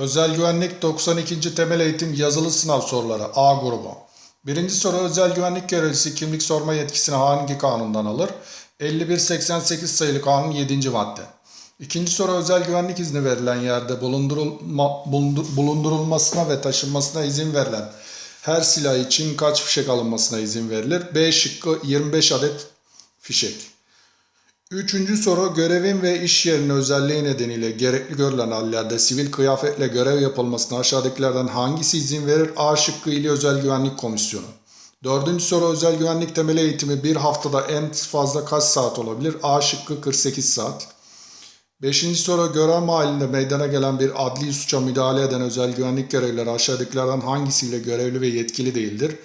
Özel Güvenlik 92. Temel Eğitim Yazılı Sınav Soruları A grubu. Birinci soru özel güvenlik görevlisi kimlik sorma yetkisini hangi kanundan alır? 5188 sayılı kanun 7. madde. İkinci soru özel güvenlik izni verilen yerde bulundurulma, bulundur- bulundurulmasına ve taşınmasına izin verilen her silah için kaç fişek alınmasına izin verilir? B şıkkı 25 adet fişek. Üçüncü soru görevin ve iş yerinin özelliği nedeniyle gerekli görülen hallerde sivil kıyafetle görev yapılmasına aşağıdakilerden hangisi izin verir? A şıkkı ili özel güvenlik komisyonu. Dördüncü soru özel güvenlik temel eğitimi bir haftada en fazla kaç saat olabilir? A şıkkı 48 saat. Beşinci soru görev mahallinde meydana gelen bir adli suça müdahale eden özel güvenlik görevlileri aşağıdakilerden hangisiyle görevli ve yetkili değildir?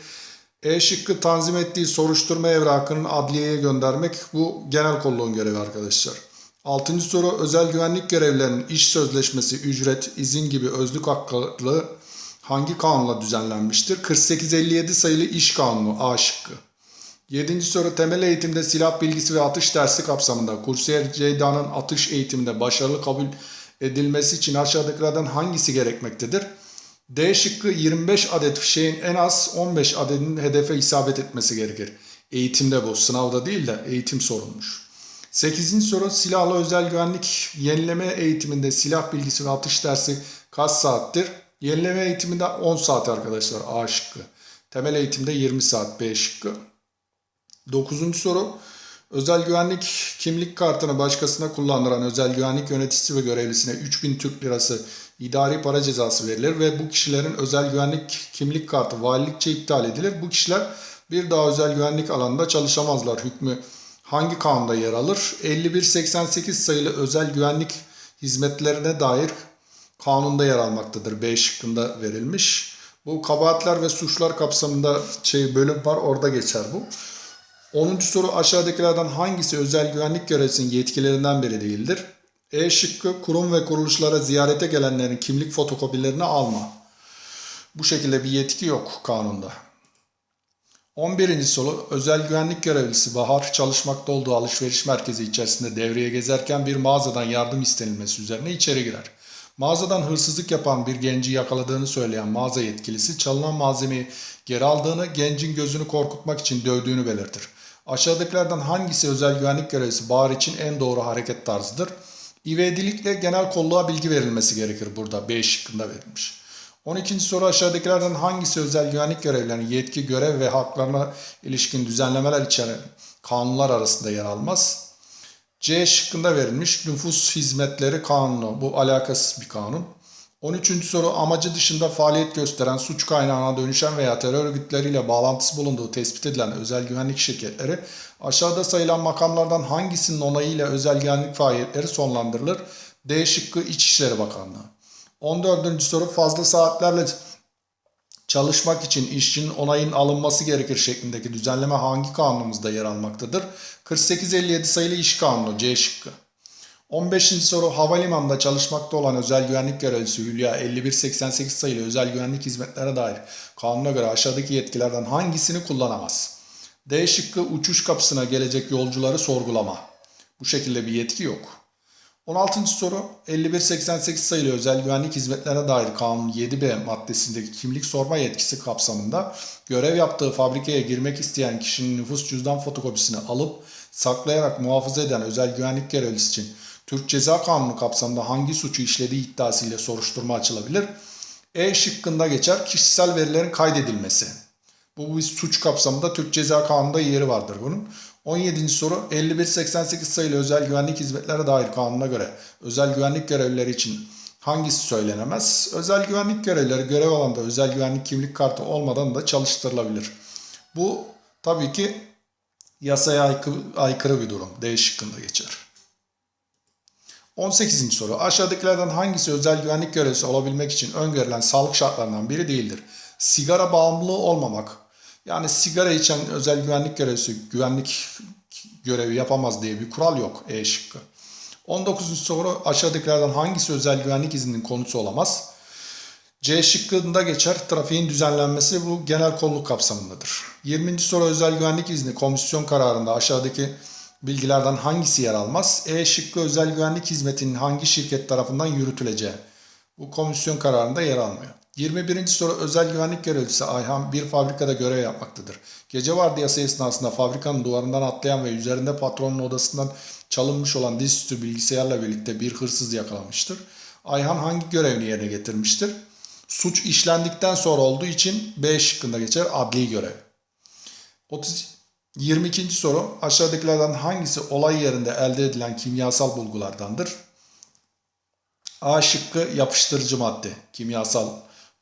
E şıkkı tanzim ettiği soruşturma evrakının adliyeye göndermek bu genel kolluğun görevi arkadaşlar. Altıncı soru özel güvenlik görevlilerinin iş sözleşmesi, ücret, izin gibi özlük hakları hangi kanunla düzenlenmiştir? 4857 sayılı iş kanunu A şıkkı. Yedinci soru temel eğitimde silah bilgisi ve atış dersi kapsamında kursiyer Ceyda'nın atış eğitiminde başarılı kabul edilmesi için aşağıdakilerden hangisi gerekmektedir? D şıkkı 25 adet fişeğin en az 15 adedinin hedefe isabet etmesi gerekir. Eğitimde bu, sınavda değil de eğitim sorulmuş. 8. soru silahlı özel güvenlik yenileme eğitiminde silah bilgisi ve atış dersi kaç saattir? Yenileme eğitiminde 10 saat arkadaşlar A şıkkı. Temel eğitimde 20 saat B şıkkı. 9. soru özel güvenlik kimlik kartını başkasına kullandıran özel güvenlik yöneticisi ve görevlisine 3000 Türk lirası idari para cezası verilir ve bu kişilerin özel güvenlik kimlik kartı valilikçe iptal edilir. Bu kişiler bir daha özel güvenlik alanında çalışamazlar hükmü hangi kanunda yer alır? 5188 sayılı özel güvenlik hizmetlerine dair kanunda yer almaktadır. B şıkkında verilmiş. Bu kabahatler ve suçlar kapsamında şey bölüm var orada geçer bu. 10. soru aşağıdakilerden hangisi özel güvenlik görevlisinin yetkilerinden biri değildir? E şıkkı kurum ve kuruluşlara ziyarete gelenlerin kimlik fotokopilerini alma. Bu şekilde bir yetki yok kanunda. 11. soru özel güvenlik görevlisi Bahar çalışmakta olduğu alışveriş merkezi içerisinde devreye gezerken bir mağazadan yardım istenilmesi üzerine içeri girer. Mağazadan hırsızlık yapan bir genci yakaladığını söyleyen mağaza yetkilisi çalınan malzemeyi geri aldığını, gencin gözünü korkutmak için dövdüğünü belirtir. Aşağıdakilerden hangisi özel güvenlik görevlisi Bahar için en doğru hareket tarzıdır? İvedilikle genel kolluğa bilgi verilmesi gerekir burada. B şıkkında verilmiş. 12. soru aşağıdakilerden hangisi özel güvenlik görevlilerinin yetki, görev ve haklarına ilişkin düzenlemeler içeren kanunlar arasında yer almaz? C şıkkında verilmiş nüfus hizmetleri kanunu. Bu alakasız bir kanun. 13. soru amacı dışında faaliyet gösteren suç kaynağına dönüşen veya terör örgütleriyle bağlantısı bulunduğu tespit edilen özel güvenlik şirketleri aşağıda sayılan makamlardan hangisinin onayıyla özel güvenlik faaliyetleri sonlandırılır? D şıkkı İçişleri Bakanlığı. 14. soru fazla saatlerle çalışmak için işçinin onayın alınması gerekir şeklindeki düzenleme hangi kanunumuzda yer almaktadır? 4857 sayılı iş kanunu C şıkkı. 15. soru havalimanında çalışmakta olan özel güvenlik görevlisi Hülya 5188 sayılı özel güvenlik hizmetlere dair kanuna göre aşağıdaki yetkilerden hangisini kullanamaz? D şıkkı uçuş kapısına gelecek yolcuları sorgulama. Bu şekilde bir yetki yok. 16. soru 5188 sayılı özel güvenlik hizmetlerine dair kanun 7b maddesindeki kimlik sorma yetkisi kapsamında görev yaptığı fabrikaya girmek isteyen kişinin nüfus cüzdan fotokopisini alıp saklayarak muhafaza eden özel güvenlik görevlisi için Türk Ceza Kanunu kapsamında hangi suçu işlediği iddiasıyla soruşturma açılabilir? E şıkkında geçer kişisel verilerin kaydedilmesi. Bu bir suç kapsamında Türk Ceza Kanunu'nda yeri vardır bunun. 17. soru 5188 sayılı özel güvenlik hizmetlere dair kanuna göre özel güvenlik görevlileri için hangisi söylenemez? Özel güvenlik görevlileri görev alanda özel güvenlik kimlik kartı olmadan da çalıştırılabilir. Bu tabii ki yasaya aykırı, bir durum. D şıkkında geçer. 18. soru. Aşağıdakilerden hangisi özel güvenlik görevlisi olabilmek için öngörülen sağlık şartlarından biri değildir? Sigara bağımlılığı olmamak. Yani sigara içen özel güvenlik görevlisi güvenlik görevi yapamaz diye bir kural yok. E şıkkı. 19. soru aşağıdakilerden hangisi özel güvenlik izninin konusu olamaz? C şıkkında geçer. Trafiğin düzenlenmesi bu genel kolluk kapsamındadır. 20. soru özel güvenlik izni komisyon kararında aşağıdaki bilgilerden hangisi yer almaz? E şıkkı özel güvenlik hizmetinin hangi şirket tarafından yürütüleceği. Bu komisyon kararında yer almıyor. 21. soru özel güvenlik görevlisi Ayhan bir fabrikada görev yapmaktadır. Gece vardiyası esnasında fabrikanın duvarından atlayan ve üzerinde patronun odasından çalınmış olan dizüstü bilgisayarla birlikte bir hırsız yakalamıştır. Ayhan hangi görevini yerine getirmiştir? Suç işlendikten sonra olduğu için B şıkkında geçer adli görev. 30, 22. soru aşağıdakilerden hangisi olay yerinde elde edilen kimyasal bulgulardandır? A şıkkı yapıştırıcı madde, kimyasal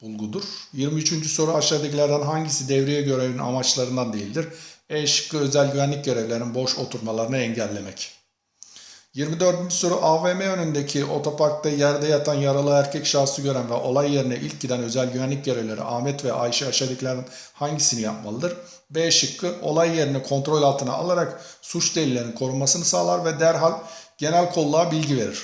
bulgudur. 23. soru aşağıdakilerden hangisi devriye görevinin amaçlarından değildir? E şıkkı özel güvenlik görevlerinin boş oturmalarını engellemek. 24. soru AVM önündeki otoparkta yerde yatan yaralı erkek şahsı gören ve olay yerine ilk giden özel güvenlik görevlileri Ahmet ve Ayşe aşağıdakilerden hangisini yapmalıdır? B şıkkı olay yerini kontrol altına alarak suç delillerinin korunmasını sağlar ve derhal genel kolluğa bilgi verir.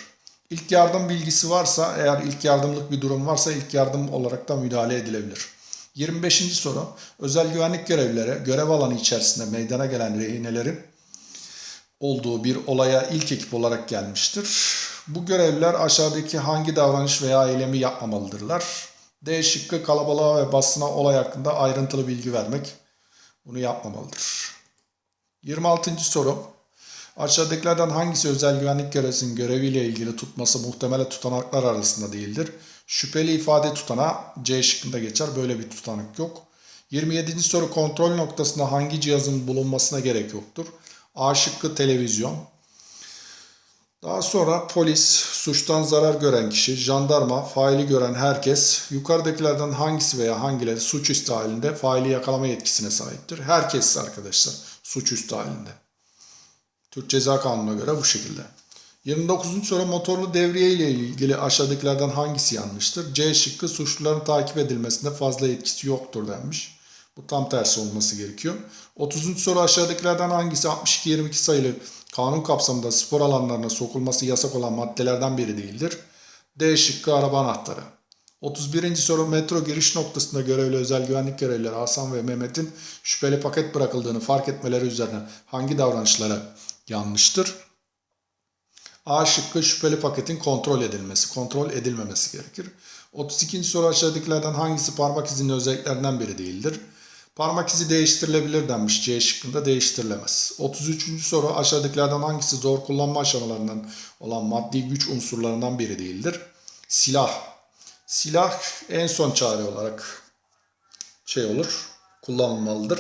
İlk yardım bilgisi varsa eğer ilk yardımlık bir durum varsa ilk yardım olarak da müdahale edilebilir. 25. soru özel güvenlik görevlileri görev alanı içerisinde meydana gelen rehinelerin olduğu bir olaya ilk ekip olarak gelmiştir. Bu görevliler aşağıdaki hangi davranış veya eylemi yapmamalıdırlar? D şıkkı kalabalığa ve basına olay hakkında ayrıntılı bilgi vermek. Bunu yapmamalıdır. 26. soru. Aşağıdakilerden hangisi özel güvenlik görevlisinin göreviyle ilgili tutması muhtemel tutanaklar arasında değildir? Şüpheli ifade tutanağı C şıkkında geçer. Böyle bir tutanak yok. 27. soru kontrol noktasında hangi cihazın bulunmasına gerek yoktur? A şıkkı televizyon. Daha sonra polis, suçtan zarar gören kişi, jandarma, faili gören herkes yukarıdakilerden hangisi veya hangileri suçüstü halinde faili yakalama yetkisine sahiptir? Herkes arkadaşlar suçüstü halinde. Türk Ceza Kanunu'na göre bu şekilde. 29. soru motorlu devriye ile ilgili aşağıdakilerden hangisi yanlıştır? C şıkkı suçluların takip edilmesinde fazla etkisi yoktur denmiş. Bu tam tersi olması gerekiyor. 30. soru aşağıdakilerden hangisi 62-22 sayılı kanun kapsamında spor alanlarına sokulması yasak olan maddelerden biri değildir? D şıkkı araba anahtarı. 31. soru metro giriş noktasında görevli özel güvenlik görevlileri Hasan ve Mehmet'in şüpheli paket bırakıldığını fark etmeleri üzerine hangi davranışlara yanlıştır? A şıkkı şüpheli paketin kontrol edilmesi, kontrol edilmemesi gerekir. 32. soru aşağıdakilerden hangisi parmak izinin özelliklerinden biri değildir? Parmak izi değiştirilebilir denmiş. C şıkkında değiştirilemez. 33. soru aşağıdakilerden hangisi zor kullanma aşamalarından olan maddi güç unsurlarından biri değildir? Silah. Silah en son çare olarak şey olur, kullanılmalıdır.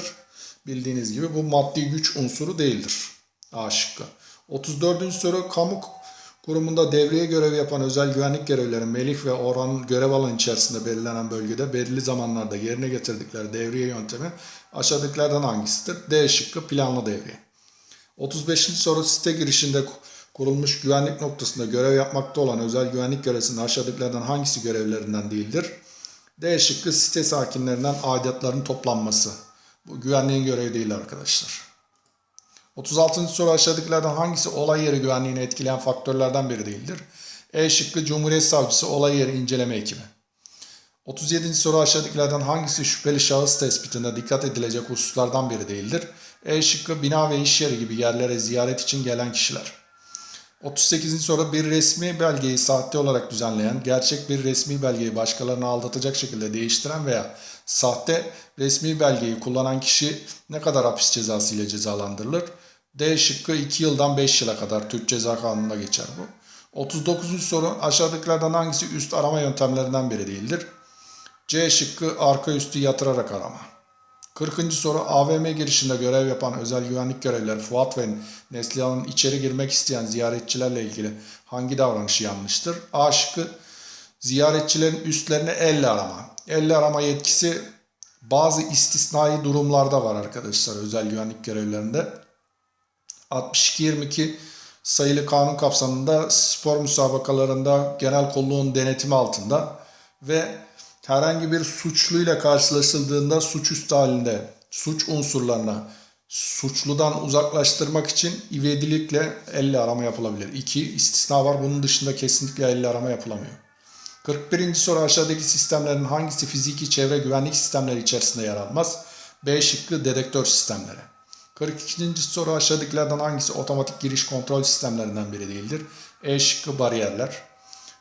Bildiğiniz gibi bu maddi güç unsuru değildir. A şıkkı. 34. soru kamu kurumunda devreye görev yapan özel güvenlik görevlileri Melih ve Orhan görev alanı içerisinde belirlenen bölgede belirli zamanlarda yerine getirdikleri devriye yöntemi aşağıdakilerden hangisidir? D şıkkı planlı devriye. 35. soru site girişinde kurulmuş güvenlik noktasında görev yapmakta olan özel güvenlik görevlisinin aşağıdakilerden hangisi görevlerinden değildir? D şıkkı site sakinlerinden aidatların toplanması. Bu güvenliğin görevi değil arkadaşlar. 36. soru aşağıdakilerden hangisi olay yeri güvenliğini etkileyen faktörlerden biri değildir? E şıkkı Cumhuriyet Savcısı olay yeri inceleme ekibi. 37. soru aşağıdakilerden hangisi şüpheli şahıs tespitinde dikkat edilecek hususlardan biri değildir? E şıkkı bina ve iş yeri gibi yerlere ziyaret için gelen kişiler. 38. soru bir resmi belgeyi sahte olarak düzenleyen, gerçek bir resmi belgeyi başkalarını aldatacak şekilde değiştiren veya sahte resmi belgeyi kullanan kişi ne kadar hapis cezası ile cezalandırılır? D şıkkı 2 yıldan 5 yıla kadar Türk Ceza Kanunu'nda geçer bu. 39. soru aşağıdakilerden hangisi üst arama yöntemlerinden biri değildir? C şıkkı arka üstü yatırarak arama. 40. soru AVM girişinde görev yapan özel güvenlik görevlileri Fuat ve Neslihan'ın içeri girmek isteyen ziyaretçilerle ilgili hangi davranışı yanlıştır? A şıkkı ziyaretçilerin üstlerini elle arama. Elle arama yetkisi bazı istisnai durumlarda var arkadaşlar özel güvenlik görevlilerinde. 62-22 sayılı kanun kapsamında spor müsabakalarında genel kolluğun denetimi altında ve herhangi bir suçluyla karşılaşıldığında suçüstü halinde suç unsurlarına suçludan uzaklaştırmak için ivedilikle elle arama yapılabilir. İki istisna var. Bunun dışında kesinlikle elle arama yapılamıyor. 41. soru aşağıdaki sistemlerin hangisi fiziki çevre güvenlik sistemleri içerisinde yer almaz? B şıkkı dedektör sistemleri. 42. soru aşağıdakilerden hangisi otomatik giriş kontrol sistemlerinden biri değildir? E şıkkı bariyerler.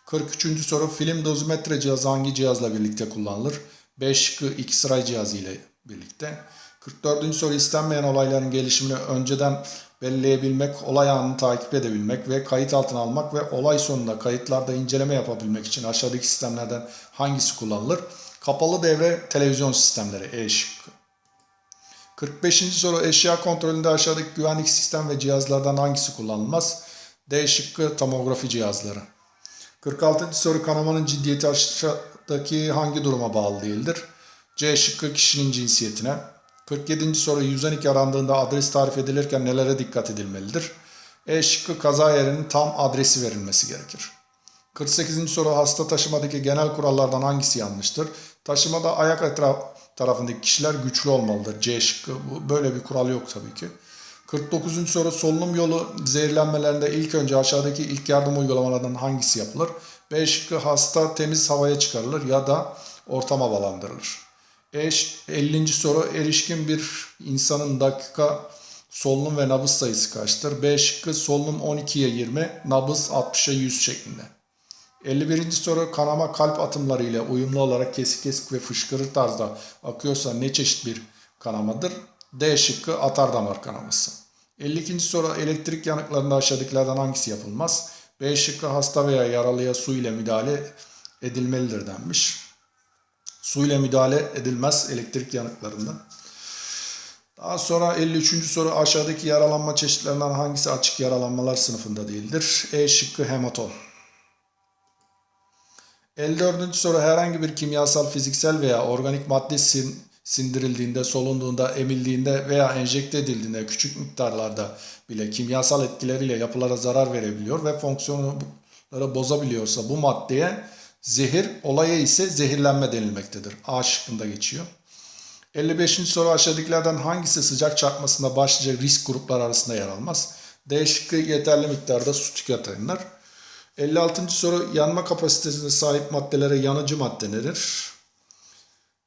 43. soru film dozimetre cihazı hangi cihazla birlikte kullanılır? B şıkkı X-ray cihazı ile birlikte. 44. soru istenmeyen olayların gelişimini önceden belirleyebilmek, olay anını takip edebilmek ve kayıt altına almak ve olay sonunda kayıtlarda inceleme yapabilmek için aşağıdaki sistemlerden hangisi kullanılır? Kapalı devre televizyon sistemleri E şıkkı. 45. soru eşya kontrolünde aşağıdaki güvenlik sistem ve cihazlardan hangisi kullanılmaz? D şıkkı tomografi cihazları. 46. soru kanamanın ciddiyeti aşağıdaki hangi duruma bağlı değildir? C şıkkı kişinin cinsiyetine. 47. soru 112 arandığında adres tarif edilirken nelere dikkat edilmelidir? E şıkkı kaza yerinin tam adresi verilmesi gerekir. 48. soru hasta taşımadaki genel kurallardan hangisi yanlıştır? Taşımada ayak etraf tarafındaki kişiler güçlü olmalıdır. C şıkkı. Bu, böyle bir kural yok tabii ki. 49. soru solunum yolu zehirlenmelerinde ilk önce aşağıdaki ilk yardım uygulamalarından hangisi yapılır? B şıkkı hasta temiz havaya çıkarılır ya da ortama havalandırılır. E, 50. soru erişkin bir insanın dakika solunum ve nabız sayısı kaçtır? B şıkkı solunum 12'ye 20, nabız 60'a 100 şeklinde. 51. soru kanama kalp atımları ile uyumlu olarak kesik kesik ve fışkırır tarzda akıyorsa ne çeşit bir kanamadır? D şıkkı atar damar kanaması. 52. soru elektrik yanıklarında aşağıdakilerden hangisi yapılmaz? B şıkkı hasta veya yaralıya su ile müdahale edilmelidir denmiş. Su ile müdahale edilmez elektrik yanıklarında. Daha sonra 53. soru aşağıdaki yaralanma çeşitlerinden hangisi açık yaralanmalar sınıfında değildir? E şıkkı hematom. 54. soru herhangi bir kimyasal, fiziksel veya organik madde sin, sindirildiğinde, solunduğunda, emildiğinde veya enjekte edildiğinde küçük miktarlarda bile kimyasal etkileriyle yapılara zarar verebiliyor ve fonksiyonları bozabiliyorsa bu maddeye zehir, olaya ise zehirlenme denilmektedir. A şıkkında geçiyor. 55. soru aşağıdakilerden hangisi sıcak çarpmasında başlıca risk grupları arasında yer almaz? D şıkkı yeterli miktarda su tüketenler. 56. soru yanma kapasitesine sahip maddelere yanıcı madde denir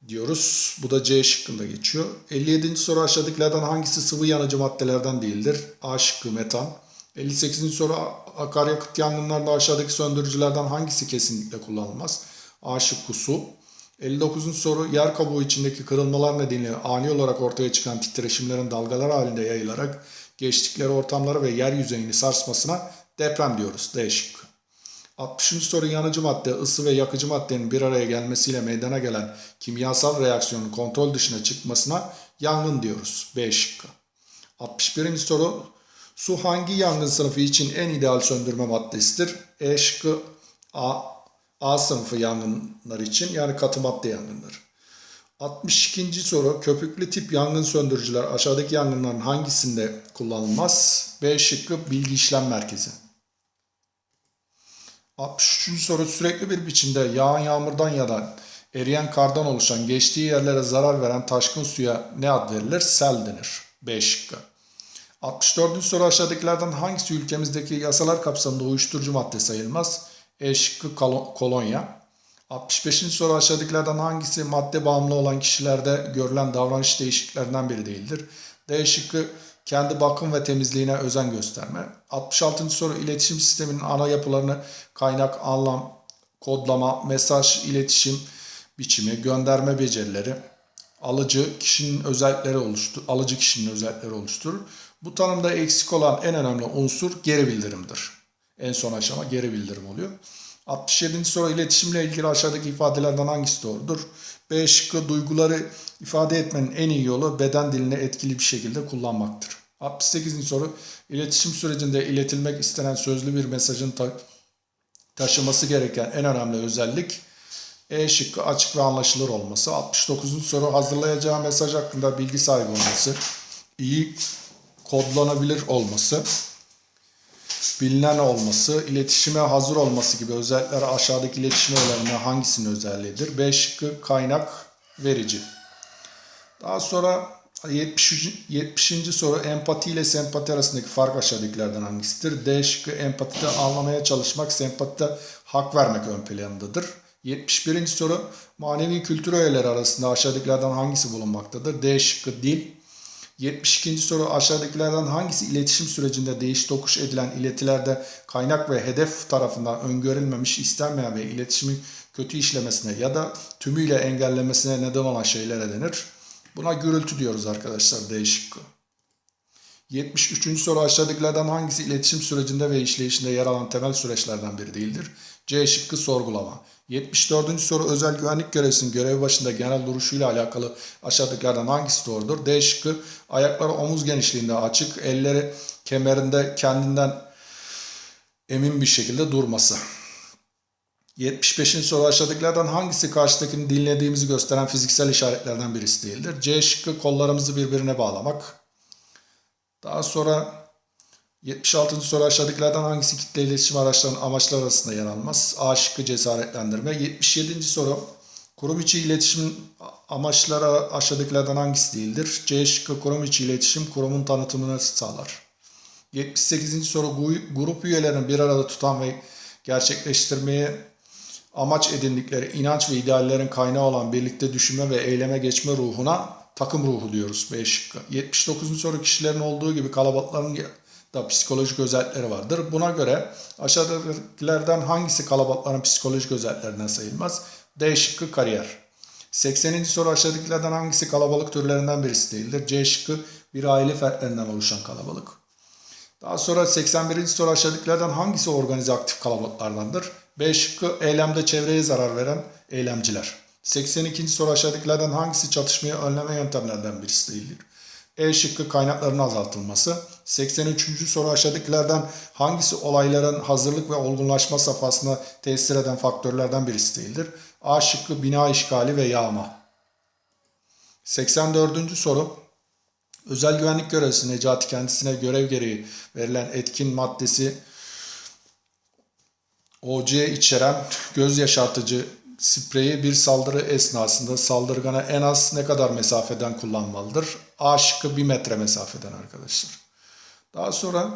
diyoruz. Bu da C şıkkında geçiyor. 57. soru aşağıdakilerden hangisi sıvı yanıcı maddelerden değildir? A şıkkı metan. 58. soru akaryakıt yangınlarında aşağıdaki söndürücülerden hangisi kesinlikle kullanılmaz? A şıkkı su. 59. soru yer kabuğu içindeki kırılmalar nedeniyle ani olarak ortaya çıkan titreşimlerin dalgalar halinde yayılarak geçtikleri ortamları ve yer yüzeyini sarsmasına deprem diyoruz. D şıkkı. 60. soru yanıcı madde, ısı ve yakıcı maddenin bir araya gelmesiyle meydana gelen kimyasal reaksiyonun kontrol dışına çıkmasına yangın diyoruz. B şıkkı. 61. soru su hangi yangın sınıfı için en ideal söndürme maddesidir? E şıkkı A, A sınıfı yangınlar için yani katı madde yangınları. 62. soru köpüklü tip yangın söndürücüler aşağıdaki yangınların hangisinde kullanılmaz? B şıkkı bilgi işlem merkezi. 63. soru sürekli bir biçimde yağan yağmurdan ya da eriyen kardan oluşan geçtiği yerlere zarar veren taşkın suya ne ad verilir? Sel denir. B şıkkı. 64. soru aşağıdakilerden hangisi ülkemizdeki yasalar kapsamında uyuşturucu madde sayılmaz? E şıkkı kolonya. 65. soru aşağıdakilerden hangisi madde bağımlı olan kişilerde görülen davranış değişikliklerinden biri değildir? D şıkkı kendi bakım ve temizliğine özen gösterme. 66. soru iletişim sisteminin ana yapılarını kaynak, anlam, kodlama, mesaj, iletişim biçimi, gönderme becerileri, alıcı kişinin özellikleri oluştur, alıcı kişinin özellikleri oluşturur. Bu tanımda eksik olan en önemli unsur geri bildirimdir. En son aşama geri bildirim oluyor. 67. soru iletişimle ilgili aşağıdaki ifadelerden hangisi doğrudur? B şıkkı duyguları ifade etmenin en iyi yolu beden dilini etkili bir şekilde kullanmaktır. 68. soru iletişim sürecinde iletilmek istenen sözlü bir mesajın ta taşıması gereken en önemli özellik E şıkkı açık ve anlaşılır olması. 69. soru hazırlayacağı mesaj hakkında bilgi sahibi olması, iyi kodlanabilir olması, bilinen olması, iletişime hazır olması gibi özellikler aşağıdaki iletişim öğelerine hangisinin özelliğidir? B şıkkı kaynak verici. Daha sonra 70. 70. soru empati ile sempati arasındaki fark aşağıdakilerden hangisidir? D şıkkı empatide anlamaya çalışmak, sempatide hak vermek ön planındadır. 71. soru manevi kültür öğeleri arasında aşağıdakilerden hangisi bulunmaktadır? D şıkkı dil. 72. soru aşağıdakilerden hangisi iletişim sürecinde değiş tokuş edilen iletilerde kaynak ve hedef tarafından öngörülmemiş, istenmeyen ve iletişimin kötü işlemesine ya da tümüyle engellemesine neden olan şeylere denir? Buna gürültü diyoruz arkadaşlar D şıkkı. 73. soru aşağıdakilerden hangisi iletişim sürecinde ve işleyişinde yer alan temel süreçlerden biri değildir? C şıkkı sorgulama. 74. soru özel güvenlik görevlisinin görev başında genel duruşuyla alakalı aşağıdakilerden hangisi doğrudur? D şıkkı ayakları omuz genişliğinde açık, elleri kemerinde kendinden emin bir şekilde durması. 75. soru aşağıdakilerden hangisi karşıdakini dinlediğimizi gösteren fiziksel işaretlerden birisi değildir? C şıkkı kollarımızı birbirine bağlamak. Daha sonra 76. soru aşağıdakilerden hangisi kitle iletişim araçlarının amaçları arasında yer almaz? A şıkkı cesaretlendirme. 77. soru kurum içi iletişim amaçları aşağıdakilerden hangisi değildir? C şıkkı kurum içi iletişim kurumun tanıtımını sağlar. 78. soru grup üyelerini bir arada tutan ve gerçekleştirmeye amaç edindikleri inanç ve ideallerin kaynağı olan birlikte düşünme ve eyleme geçme ruhuna takım ruhu diyoruz B şıkkı. 79. soru kişilerin olduğu gibi kalabalıkların da psikolojik özellikleri vardır. Buna göre aşağıdakilerden hangisi kalabalıkların psikolojik özelliklerinden sayılmaz? D şıkkı kariyer. 80. soru aşağıdakilerden hangisi kalabalık türlerinden birisi değildir? C şıkkı bir aile fertlerinden oluşan kalabalık. Daha sonra 81. soru aşağıdakilerden hangisi organize aktif kalabalıklardandır? B şıkkı eylemde çevreye zarar veren eylemciler. 82. soru aşağıdakilerden hangisi çatışmayı önleme yöntemlerden birisi değildir? E şıkkı kaynakların azaltılması. 83. soru aşağıdakilerden hangisi olayların hazırlık ve olgunlaşma safhasına tesir eden faktörlerden birisi değildir? A şıkkı bina işgali ve yağma. 84. soru Özel güvenlik görevlisi Necati kendisine görev gereği verilen etkin maddesi OC içeren göz yaşartıcı spreyi bir saldırı esnasında saldırgana en az ne kadar mesafeden kullanmalıdır? A şıkkı 1 metre mesafeden arkadaşlar. Daha sonra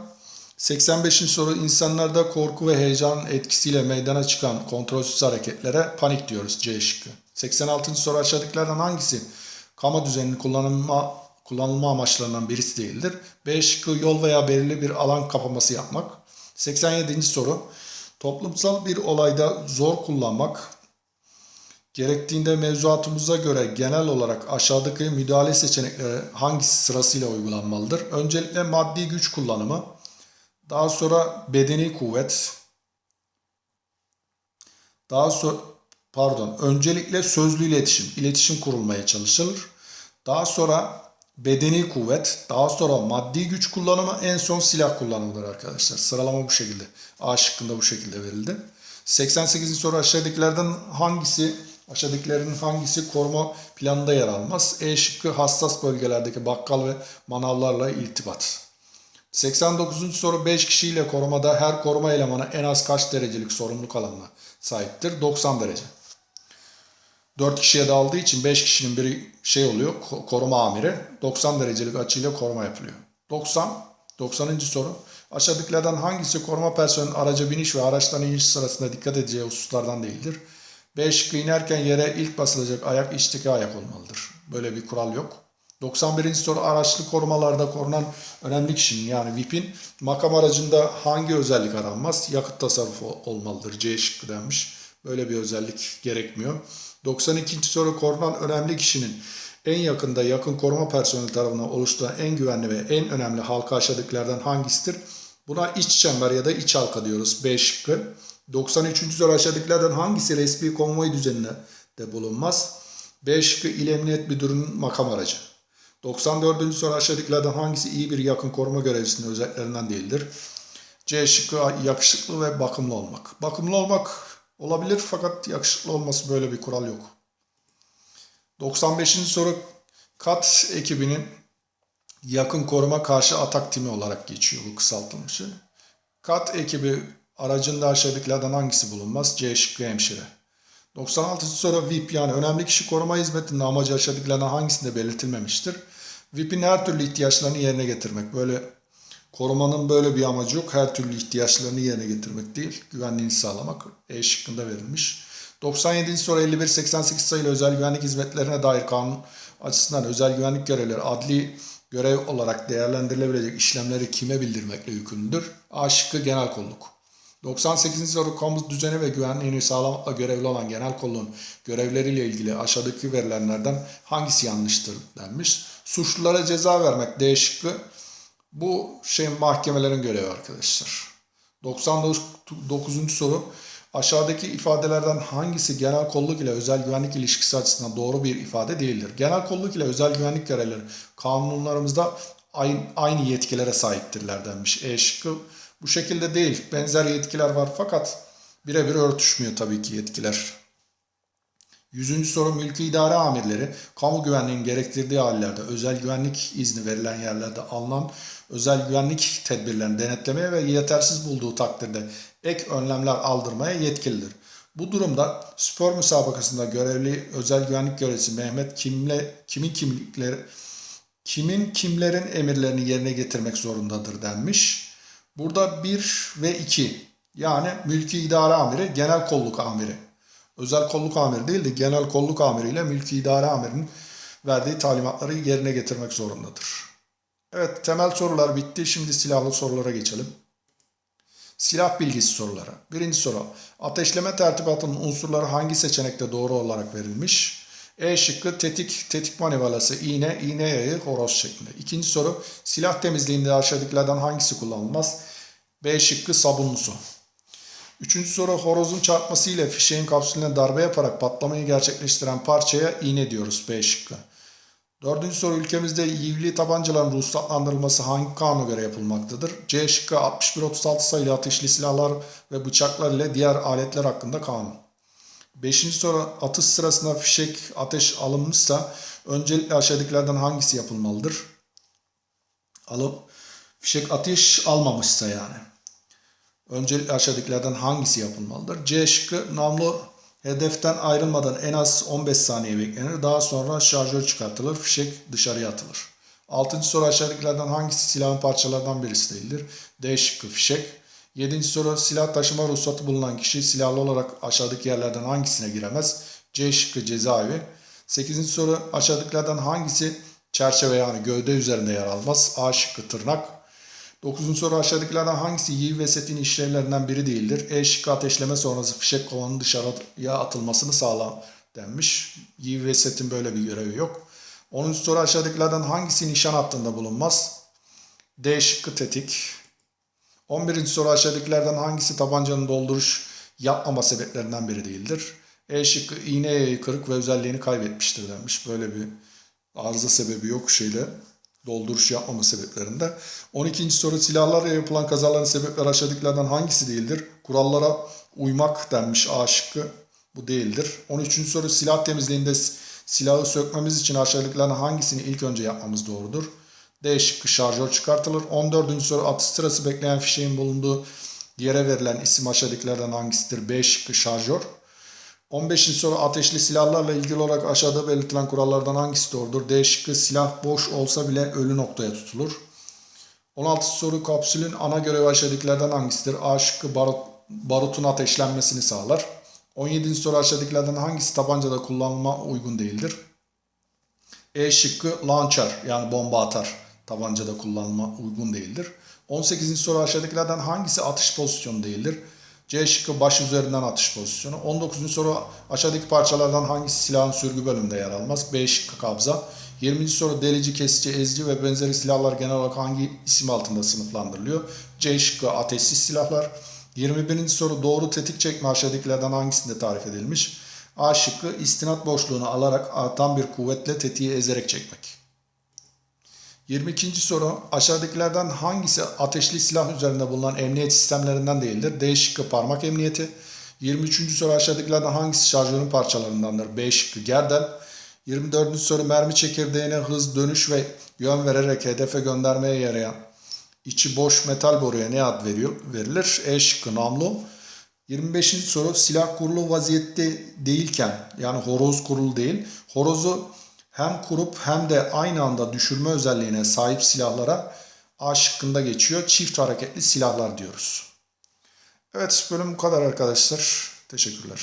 85. soru insanlarda korku ve heyecan etkisiyle meydana çıkan kontrolsüz hareketlere panik diyoruz C şıkkı. 86. soru aşağıdakilerden hangisi kamu düzeninin kullanılma, kullanılma amaçlarından birisi değildir? B şıkkı yol veya belirli bir alan kapaması yapmak. 87. soru toplumsal bir olayda zor kullanmak, Gerektiğinde mevzuatımıza göre genel olarak aşağıdaki müdahale seçenekleri hangisi sırasıyla uygulanmalıdır? Öncelikle maddi güç kullanımı, daha sonra bedeni kuvvet, daha sonra pardon, öncelikle sözlü iletişim, iletişim kurulmaya çalışılır. Daha sonra bedeni kuvvet, daha sonra maddi güç kullanımı, en son silah kullanımıdır arkadaşlar. Sıralama bu şekilde. A şıkkında bu şekilde verildi. 88. soru aşağıdakilerden hangisi Aşağıdakilerin hangisi koruma planında yer almaz? E şıkkı hassas bölgelerdeki bakkal ve manavlarla iltibat. 89. soru 5 kişiyle korumada her koruma elemanı en az kaç derecelik sorumluluk alanına sahiptir? 90 derece. 4 kişiye dağıldığı için 5 kişinin biri şey oluyor koruma amiri 90 derecelik açıyla koruma yapılıyor. 90 90. soru aşağıdakilerden hangisi koruma personelinin araca biniş ve araçtan iniş sırasında dikkat edeceği hususlardan değildir? B şıkkı inerken yere ilk basılacak ayak içteki ayak olmalıdır. Böyle bir kural yok. 91. soru araçlı korumalarda korunan önemli kişinin yani VIP'in makam aracında hangi özellik aranmaz? Yakıt tasarrufu olmalıdır. C şıkkı denmiş. Böyle bir özellik gerekmiyor. 92. soru korunan önemli kişinin en yakında yakın koruma personeli tarafından oluşturulan en güvenli ve en önemli halka aşağıdakilerden hangisidir? Buna iç çember ya da iç halka diyoruz. B şıkkı. 93. soru aşağıdakilerden hangisi resmi konvoy düzeninde de bulunmaz? B şıkkı il emniyet müdürünün makam aracı. 94. soru aşağıdakilerden hangisi iyi bir yakın koruma görevlisinin özelliklerinden değildir? C şıkkı yakışıklı ve bakımlı olmak. Bakımlı olmak olabilir fakat yakışıklı olması böyle bir kural yok. 95. soru kat ekibinin yakın koruma karşı atak timi olarak geçiyor bu kısaltılmışı. Kat ekibi aracında aşağıdakilerden hangisi bulunmaz? C şıkkı hemşire. 96. soru VIP yani önemli kişi koruma hizmetinin amacı aşağıdakilerden hangisinde belirtilmemiştir? VIP'in her türlü ihtiyaçlarını yerine getirmek. Böyle korumanın böyle bir amacı yok. Her türlü ihtiyaçlarını yerine getirmek değil. Güvenliğini sağlamak. E şıkkında verilmiş. 97. soru 5188 sayılı özel güvenlik hizmetlerine dair kanun açısından özel güvenlik görevlileri adli görev olarak değerlendirilebilecek işlemleri kime bildirmekle yükümlüdür? A şıkkı genel kolluk. 98. soru kamu düzeni ve güvenliğini sağlamakla görevli olan genel kolluğun görevleriyle ilgili aşağıdaki verilenlerden hangisi yanlıştır denmiş. Suçlulara ceza vermek D şıkkı bu şey mahkemelerin görevi arkadaşlar. 99. soru aşağıdaki ifadelerden hangisi genel kolluk ile özel güvenlik ilişkisi açısından doğru bir ifade değildir? Genel kolluk ile özel güvenlik görevlileri kanunlarımızda aynı, aynı yetkilere sahiptirler denmiş. E şıkkı bu şekilde değil. Benzer yetkiler var fakat birebir örtüşmüyor tabii ki yetkiler. Yüzüncü soru mülki idare amirleri kamu güvenliğinin gerektirdiği hallerde özel güvenlik izni verilen yerlerde alınan özel güvenlik tedbirlerini denetlemeye ve yetersiz bulduğu takdirde ek önlemler aldırmaya yetkilidir. Bu durumda spor müsabakasında görevli özel güvenlik görevlisi Mehmet kimle, kimin kimlikleri kimin kimlerin emirlerini yerine getirmek zorundadır denmiş. Burada 1 ve 2 yani mülki idare amiri, genel kolluk amiri. Özel kolluk amiri değil de genel kolluk amiri ile mülki idare amirinin verdiği talimatları yerine getirmek zorundadır. Evet temel sorular bitti. Şimdi silahlı sorulara geçelim. Silah bilgisi soruları. Birinci soru. Ateşleme tertibatının unsurları hangi seçenekte doğru olarak verilmiş? E şıkkı tetik, tetik manivalası, iğne, iğne yayı, horoz şeklinde. İkinci soru. Silah temizliğinde aşağıdakilerden hangisi kullanılmaz? B şıkkı sabunlu su. Üçüncü soru horozun çarpması ile fişeğin kapsülüne darbe yaparak patlamayı gerçekleştiren parçaya iğne diyoruz B şıkkı. Dördüncü soru ülkemizde yivli tabancaların ruhsatlandırılması hangi kanuna göre yapılmaktadır? C şıkkı 6136 sayılı ateşli silahlar ve bıçaklar ile diğer aletler hakkında kanun. Beşinci soru atış sırasında fişek ateş alınmışsa öncelikle aşağıdakilerden hangisi yapılmalıdır? Alıp fişek ateş almamışsa yani. Öncelikle aşağıdakilerden hangisi yapılmalıdır? C şıkkı namlu hedeften ayrılmadan en az 15 saniye beklenir. Daha sonra şarjör çıkartılır, fişek dışarıya atılır. Altıncı soru aşağıdakilerden hangisi silahın parçalarından birisi değildir? D şıkkı fişek. Yedinci soru silah taşıma ruhsatı bulunan kişi silahlı olarak aşağıdaki yerlerden hangisine giremez? C şıkkı cezaevi. Sekizinci soru aşağıdakilerden hangisi çerçeve yani gövde üzerinde yer almaz? A şıkkı tırnak. Dokuzuncu soru aşağıdakilerden hangisi yiği ve setin işlevlerinden biri değildir? E şıkkı ateşleme sonrası fişek kovanın dışarıya atılmasını sağlar denmiş. Yiği ve setin böyle bir görevi yok. Onuncu soru aşağıdakilerden hangisi nişan hattında bulunmaz? D şıkkı tetik. 11. soru aşağıdakilerden hangisi tabancanın dolduruş yapmama sebeplerinden biri değildir? E şıkkı iğne kırık ve özelliğini kaybetmiştir denmiş. Böyle bir arıza sebebi yok şeyle dolduruş yapmama sebeplerinde. 12. soru silahlarla yapılan kazaların sebepleri aşağıdakilerden hangisi değildir? Kurallara uymak denmiş A şıkkı. Bu değildir. 13. soru silah temizliğinde silahı sökmemiz için aşağıdakilerden hangisini ilk önce yapmamız doğrudur? D şıkkı şarjör çıkartılır. 14. soru atış sırası bekleyen fişeğin bulunduğu yere verilen isim aşağıdakilerden hangisidir? B şıkkı şarjör. 15. soru ateşli silahlarla ilgili olarak aşağıda belirtilen kurallardan hangisi doğrudur? D şıkkı silah boş olsa bile ölü noktaya tutulur. 16. soru kapsülün ana görevi aşağıdakilerden hangisidir? A şıkkı barut, barutun ateşlenmesini sağlar. 17. soru aşağıdakilerden hangisi tabancada kullanılma uygun değildir? E şıkkı launcher yani bomba atar tabancada kullanılma uygun değildir. 18. soru aşağıdakilerden hangisi atış pozisyonu değildir? C şıkkı baş üzerinden atış pozisyonu. 19. soru aşağıdaki parçalardan hangisi silahın sürgü bölümünde yer almaz? B şıkkı kabza. 20. soru delici, kesici, ezici ve benzeri silahlar genel olarak hangi isim altında sınıflandırılıyor? C şıkkı ateşsiz silahlar. 21. soru doğru tetik çekme aşağıdakilerden hangisinde tarif edilmiş? A şıkkı istinat boşluğunu alarak artan bir kuvvetle tetiği ezerek çekmek. 22. soru aşağıdakilerden hangisi ateşli silah üzerinde bulunan emniyet sistemlerinden değildir? D şıkkı parmak emniyeti. 23. soru aşağıdakilerden hangisi şarjörün parçalarındandır? B şıkkı gerdel. 24. soru mermi çekirdeğine hız, dönüş ve yön vererek hedefe göndermeye yarayan içi boş metal boruya ne ad veriyor, verilir? E şıkkı namlu. 25. soru silah kurulu vaziyette değilken yani horoz kurulu değil horozu hem kurup hem de aynı anda düşürme özelliğine sahip silahlara A şıkkında geçiyor. Çift hareketli silahlar diyoruz. Evet bölüm bu kadar arkadaşlar. Teşekkürler.